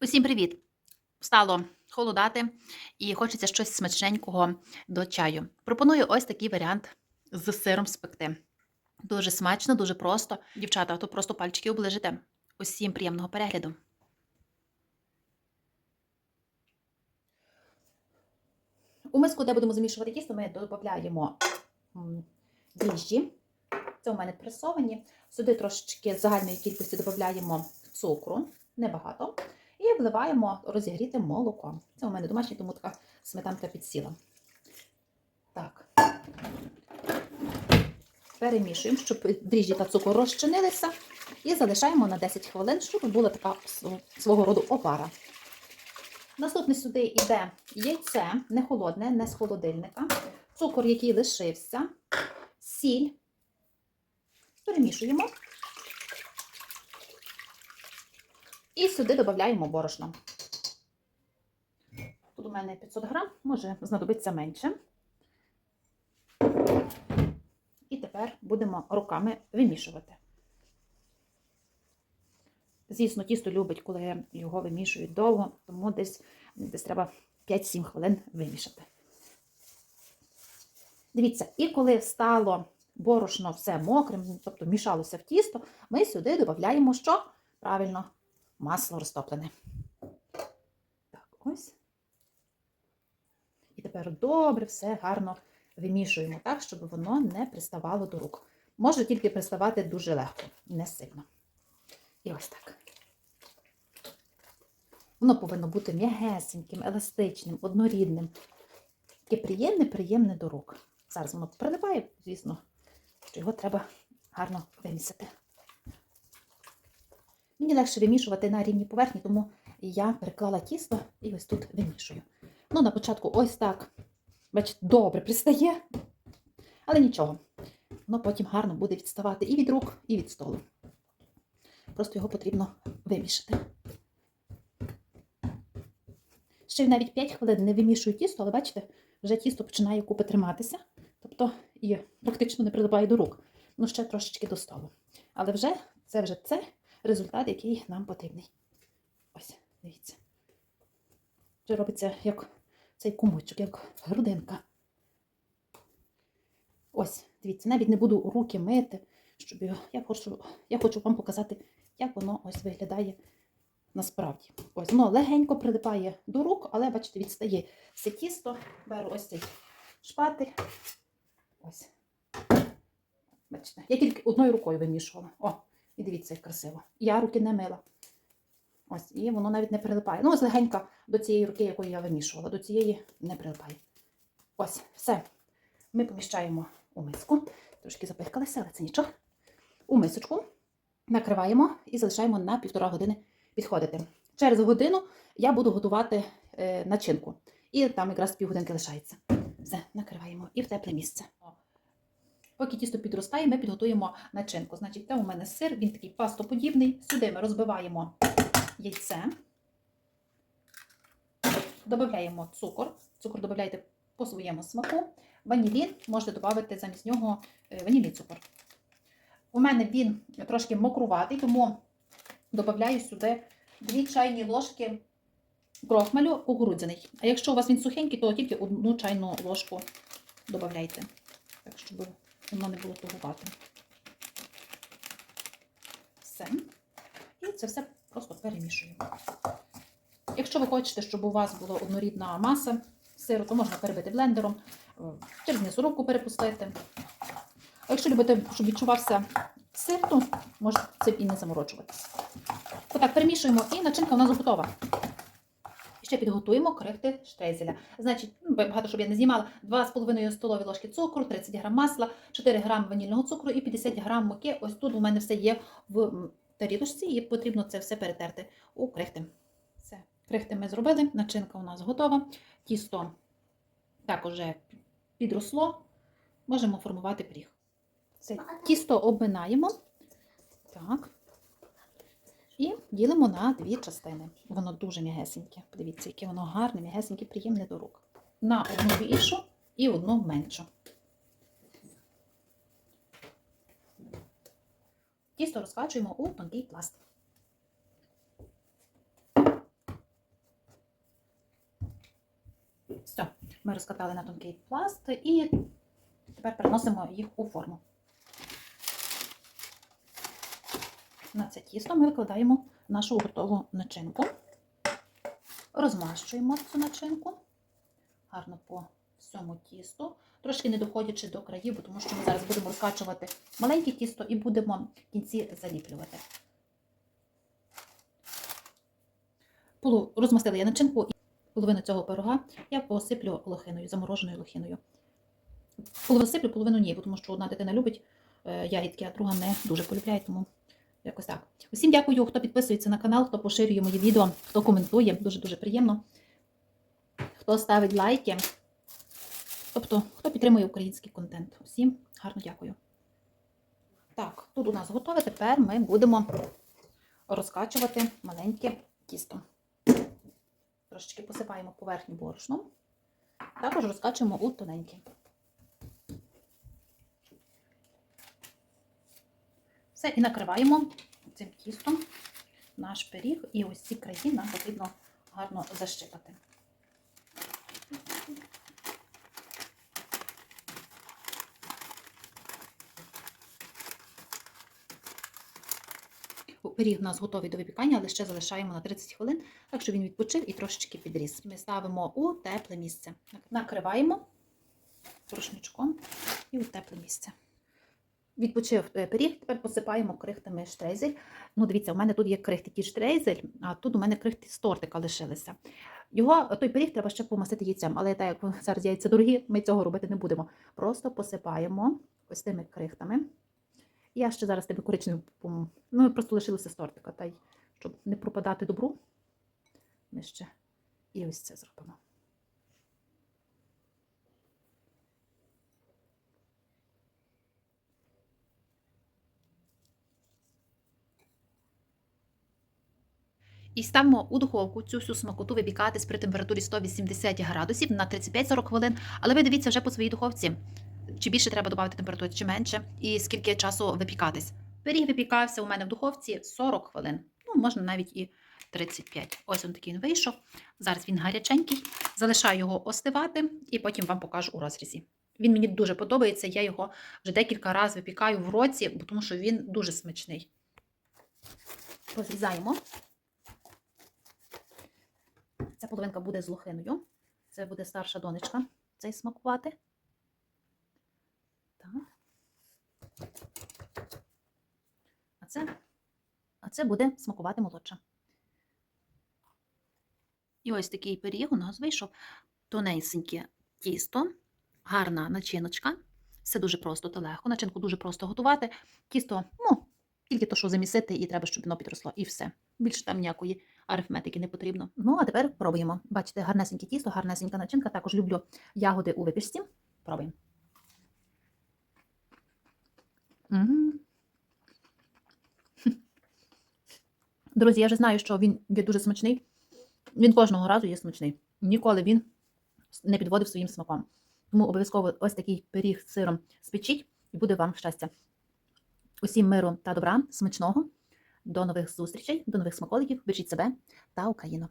Усім привіт! Стало холодати і хочеться щось смачненького до чаю. Пропоную ось такий варіант з сиром спекти. Дуже смачно, дуже просто. Дівчата, тут просто пальчики оближите. Усім приємного перегляду. У миску, де будемо замішувати тісто, ми додаємо дріжджі. Це у мене пресовані. Сюди трошечки загальної кількості додаємо цукру, небагато. Вливаємо розігріте молоко. Це у мене домашнє, тому така сметанка підсіла. Так. Перемішуємо, щоб дріжджі та цукор розчинилися. І залишаємо на 10 хвилин, щоб була така свого роду опара. Наступне сюди йде яйце, не холодне, не з холодильника, цукор, який лишився, сіль. Перемішуємо. І сюди додаємо борошно. Тут у мене 500 грам, може знадобиться менше. І тепер будемо руками вимішувати. Звісно, тісто любить, коли його вимішують довго, тому десь, десь треба 5-7 хвилин вимішати. Дивіться, і коли стало борошно все мокрим, тобто мішалося в тісто, ми сюди додаємо що? Правильно, масло розтоплене. Так, ось. І тепер добре все гарно вимішуємо так, щоб воно не приставало до рук. Може тільки приставати дуже легко, не сильно. І ось так. Воно повинно бути м'ягесеньким, еластичним, однорідним. Таке приємне, приємне до рук. Зараз воно прилипає, звісно, що його треба гарно вимісити. Мені легше вимішувати на рівній поверхні, тому я переклала тісто і ось тут вимішую. Ну, на початку ось так, бачите, добре пристає, але нічого. Воно потім гарно буде відставати і від рук, і від столу. Просто його потрібно вимішати. Ще навіть 5 хвилин не вимішую тісто, але бачите, вже тісто починає купи триматися, тобто і практично не прилипає до рук. Ну, ще трошечки до столу. Але вже це вже це результат, який нам потрібний. Ось, дивіться. Вже робиться як цей кумочок, як грудинка. Ось, дивіться, навіть не буду руки мити, щоб його. Я хочу, я хочу вам показати, як воно ось виглядає насправді. Ось воно легенько прилипає до рук, але, бачите, відстає все тісто. Беру ось цей шпатель. Ось. Бачите, я тільки одною рукою вимішувала. О, і дивіться, як красиво. Я руки не мила. Ось, і воно навіть не прилипає. Ну, ось легенько до цієї руки, якою я вимішувала, до цієї не прилипає. Ось, все. Ми поміщаємо у миску. Трошки запихкалися, але це нічого. У мисочку накриваємо і залишаємо на півтора години підходити. Через годину я буду готувати е, начинку. І там якраз півгодинки лишається. Все, накриваємо і в тепле місце. Поки тісто підростає, ми підготуємо начинку. Значить, там у мене сир, він такий пастоподібний. Сюди ми розбиваємо яйце, додаємо цукор. Цукор додаєте по своєму смаку. Ванілін можете додати замість нього е, ванільний цукор. У мене він трошки мокруватий, тому додаю сюди 2 чайні ложки крохмалю кукурудзяний. А якщо у вас він сухенький, то тільки одну чайну ложку додайте, так щоб воно не було тугувати. Все. І це все просто перемішуємо. Якщо ви хочете, щоб у вас була однорідна маса сиру, то можна перебити блендером, через м'ясорубку перепустити. А якщо любите, щоб відчувався сир, то можете цим і не заморочуватися. Отак перемішуємо і начинка у нас готова. Ще підготуємо крихти штрейзеля. Значить, багато, щоб я не знімала, 2,5 столові ложки цукру, 30 грам масла, 4 грам ванільного цукру і 50 грам муки. Ось тут у мене все є в тарілочці, і потрібно це все перетерти у крихти. Все, крихти ми зробили, начинка у нас готова. Тісто також підросло. Можемо формувати пиріг. Це тісто обминаємо. Так. І ділимо на дві частини. Воно дуже м'ягесеньке. Подивіться, яке воно гарне, м'ягесеньке, приємне до рук на одну більшу і одну меншу. Тісто розкачуємо у тонкий пласт. Все, ми розкатали на тонкий пласт і тепер переносимо їх у форму. На це тісто ми викладаємо нашу готову начинку, розмащуємо цю начинку гарно по всьому тісту, трошки не доходячи до країв, тому що ми зараз будемо розкачувати маленьке тісто і будемо в кінці заліплювати. Розмастила я начинку і половину цього пирога я посиплю лохиною, замороженою лохиною. Половину сиплю, половину ні, тому що одна дитина любить е, ягідки, а друга не дуже полюбляє, тому якось так. Усім дякую, хто підписується на канал, хто поширює мої відео, хто коментує. Дуже-дуже приємно. Хто ставить лайки. Тобто, хто підтримує український контент. Усім гарно дякую. Так, тут у нас готове. Тепер ми будемо розкачувати маленьке тісто. Трошечки посипаємо поверхню борошном. Також розкачуємо у тоненьке. Все, і накриваємо цим тістом наш пиріг. І ось ці краї нам потрібно гарно защипати. Пиріг у нас готовий до випікання, але ще залишаємо на 30 хвилин, так що він відпочив і трошечки підріс. Ми ставимо у тепле місце. Накриваємо рушничком і у тепле місце. Відпочив е, пиріг, тепер посипаємо крихтами штрейзель. Ну, дивіться, у мене тут є крихти ті штрейзель, а тут у мене крихти з тортика лишилися. Його, той пиріг треба ще помастити яйцем, але так як зараз яйця дорогі, ми цього робити не будемо. Просто посипаємо ось тими крихтами. Я ще зараз тебе коричневим, ну, просто лишилося з тортика, та й щоб не пропадати добру, ми ще і ось це зробимо. І ставимо у духовку цю всю смакоту випікатись при температурі 180 градусів на 35-40 хвилин. Але ви дивіться вже по своїй духовці, чи більше треба додати температури, чи менше, і скільки часу випікатись. Пиріг випікався у мене в духовці 40 хвилин. Ну, можна навіть і 35. Ось він такий він вийшов. Зараз він гаряченький. Залишаю його остивати і потім вам покажу у розрізі. Він мені дуже подобається. Я його вже декілька разів випікаю в році, тому що він дуже смачний. Розрізаємо. Ця половинка буде з лохиною. Це буде старша донечка цей смакувати. Так. А це, а це буде смакувати молодша. І ось такий пиріг у нас вийшов. Тоненьке тісто, гарна начиночка. Все дуже просто та легко. Начинку дуже просто готувати. Тісто, ну, тільки то, що замісити, і треба, щоб воно підросло, і все. Більше там ніякої арифметики не потрібно. Ну, а тепер пробуємо. Бачите, гарнесеньке тісто, гарнесенька начинка. Також люблю ягоди у випічці. Пробуємо. М. Друзі, я вже знаю, що він є дуже смачний. Він кожного разу є смачний. Ніколи він не підводив своїм смаком. Тому обов'язково ось такий пиріг з сиром спечіть і буде вам щастя. Усім миру та добра, смачного. До нових зустрічей, до нових смаколиків. Бережіть себе та Україну.